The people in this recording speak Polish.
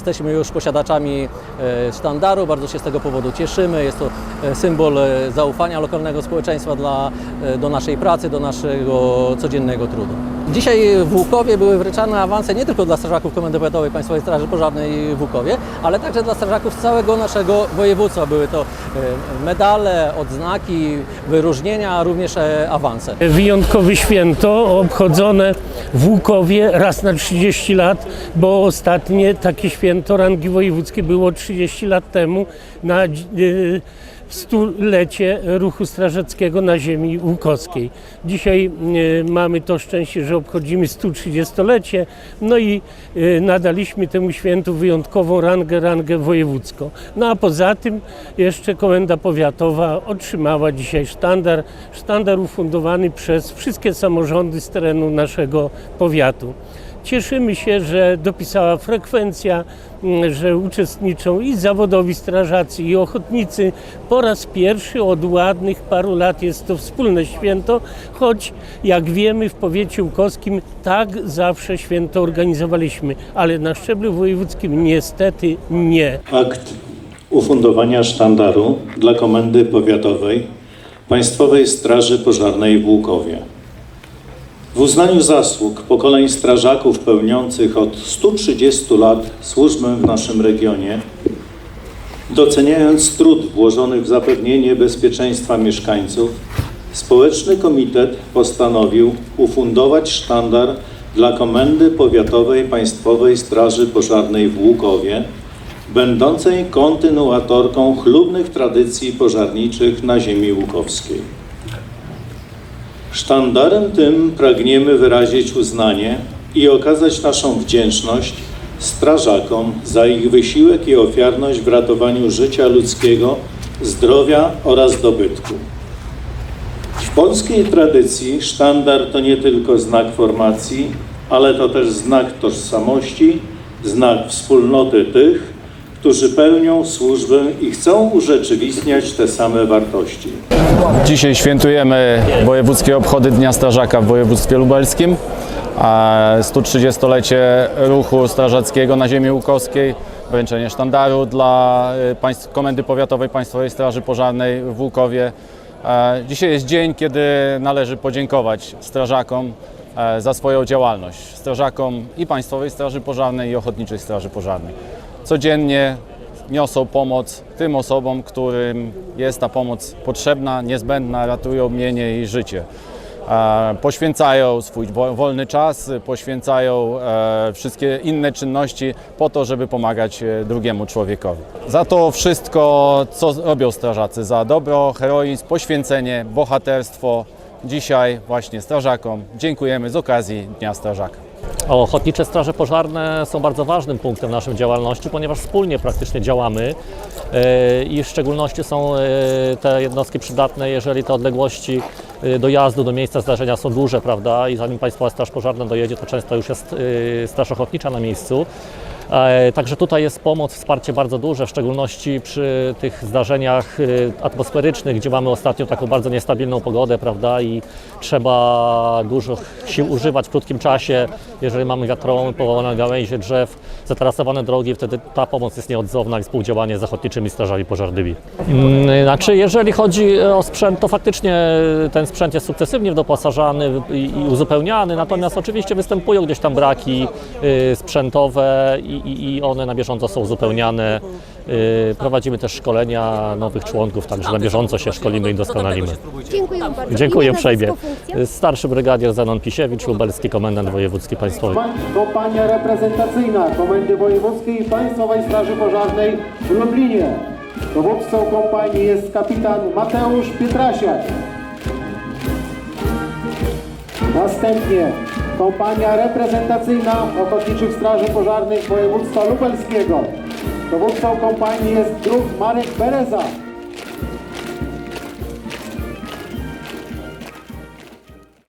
Jesteśmy już posiadaczami e, sztandaru, bardzo się z tego powodu cieszymy. Jest to e, symbol e, zaufania lokalnego społeczeństwa dla, do naszej pracy, do naszego codziennego trudu. Dzisiaj w Łukowie były wręczane awanse nie tylko dla strażaków Komendy Powiatowej Państwowej Straży Pożarnej w Łukowie, ale także dla strażaków z całego naszego województwa. Były to e, medale, odznaki, wyróżnienia, a również e, awanse. Wyjątkowe święto obchodzone w Łukowie raz na 30 lat, bo ostatnie takie święto rangi wojewódzkie było 30 lat temu na y, stulecie ruchu strażackiego na ziemi łukowskiej. Dzisiaj y, mamy to szczęście, że obchodzimy 130-lecie, no i y, nadaliśmy temu świętu wyjątkową rangę, rangę wojewódzką. No a poza tym jeszcze Komenda Powiatowa otrzymała dzisiaj sztandar, sztandar ufundowany przez wszystkie samorządy z terenu naszego powiatu. Cieszymy się, że dopisała frekwencja, m, że uczestniczą i zawodowi strażacy, i ochotnicy. Po raz pierwszy od ładnych paru lat jest to wspólne święto, choć jak wiemy w powiecie łukowskim tak zawsze święto organizowaliśmy, ale na szczeblu wojewódzkim niestety nie. Akt ufundowania sztandaru dla Komendy Powiatowej Państwowej Straży Pożarnej w Łukowie. W uznaniu zasług pokoleń strażaków pełniących od 130 lat służbę w naszym regionie, doceniając trud włożony w zapewnienie bezpieczeństwa mieszkańców, Społeczny Komitet postanowił ufundować sztandar dla Komendy Powiatowej Państwowej Straży Pożarnej w Łukowie, będącej kontynuatorką chlubnych tradycji pożarniczych na ziemi łukowskiej. Sztandarem tym pragniemy wyrazić uznanie i okazać naszą wdzięczność strażakom za ich wysiłek i ofiarność w ratowaniu życia ludzkiego, zdrowia oraz dobytku. W polskiej tradycji sztandar to nie tylko znak formacji, ale to też znak tożsamości, znak wspólnoty tych, którzy pełnią służbę i chcą urzeczywistniać te same wartości. Dzisiaj świętujemy wojewódzkie obchody Dnia Strażaka w województwie lubelskim, a 130-lecie ruchu strażackiego na ziemi łukowskiej, wręczenie sztandaru dla y, Komendy Powiatowej Państwowej Straży Pożarnej w Łukowie. E, Dzisiaj jest dzień, kiedy należy podziękować strażakom e, za swoją działalność. Strażakom i Państwowej Straży Pożarnej i Ochotniczej Straży Pożarnej. Codziennie niosą pomoc tym osobom, którym jest ta pomoc potrzebna, niezbędna, ratują mienie i życie. Poświęcają swój wo- wolny czas, poświęcają e, wszystkie inne czynności po to, żeby pomagać e, drugiemu człowiekowi. Za to wszystko, co robią strażacy, za dobro, heroizm, poświęcenie, bohaterstwo, dzisiaj właśnie strażakom dziękujemy z okazji Dnia Strażaka. Ochotnicze straże pożarne są bardzo ważnym punktem naszej działalności, ponieważ wspólnie praktycznie działamy e, i w szczególności są e, te jednostki przydatne, jeżeli te odległości e, dojazdu do miejsca zdarzenia są duże, prawda? I zanim Państwowa Straż Pożarna dojedzie, to często już jest Straż Ochotnicza na miejscu. E, Także tutaj jest pomoc, wsparcie bardzo duże, w szczególności przy tych zdarzeniach e, atmosferycznych, gdzie mamy ostatnio taką bardzo niestabilną pogodę, prawda, i trzeba dużo sił używać w krótkim czasie. Jeżeli mamy wiatrołomy, powołane gałęzie drzew, zatarasowane drogi, wtedy ta pomoc jest nieodzowna i współdziałanie z ochotniczymi strażami pożarnymi. Mm, Znaczy, jeżeli chodzi o sprzęt, to faktycznie ten sprzęt jest sukcesywnie doposażany i, uzupełniany, natomiast oczywiście występują gdzieś tam braki sprzętowe i, i, i one na bieżąco są uzupełniane. Y, Prowadzimy też szkolenia nowych członków, także na bieżąco się szkolimy i doskonalimy. Dziękuję bardzo. Dziękuję uprzejmie. funkcja? Starszy brygadier Zenon Pisiewicz, lubelski komendant wojewódzki państwowy. Kompania reprezentacyjna Komendy Wojewódzkiej Państwowej Straży Pożarnej w Lublinie. Dowódcą kompanii jest kapitan Mateusz Pietrasiak. Następnie kompania reprezentacyjna Ochotniczych Straży Pożarnych Województwa Lubelskiego. Dowódcą kompanii jest druh Marek Bereza.